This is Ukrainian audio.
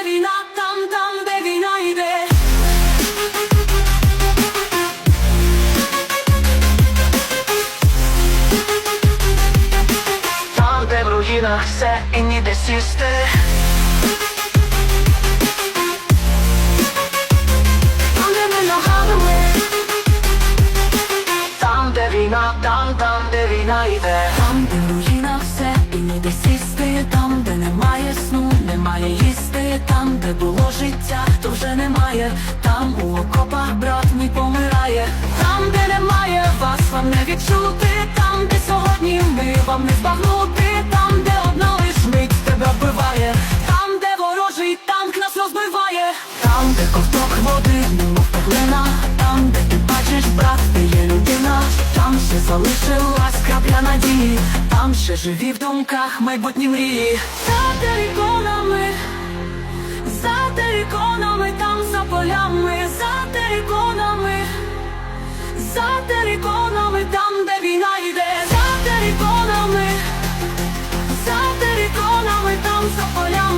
Tam tam Bevinay'de Tam se i siste Tam de vina, ide Tam de se i nide siste там, де було життя, то вже немає, там у окопах брат мій помирає, там, де немає вас, вам не відчути, там, де сьогодні ми вам не збагнути, там, де одна лиш мить тебе вбиває, там, де ворожий танк нас розбиває, там, де ковток води, немов пеглина, там, де ти бачиш, брат, ти є людина, там ще залишилась крапля надії, там ще живі в думках майбутні мрії. За териконами, за сонце поля.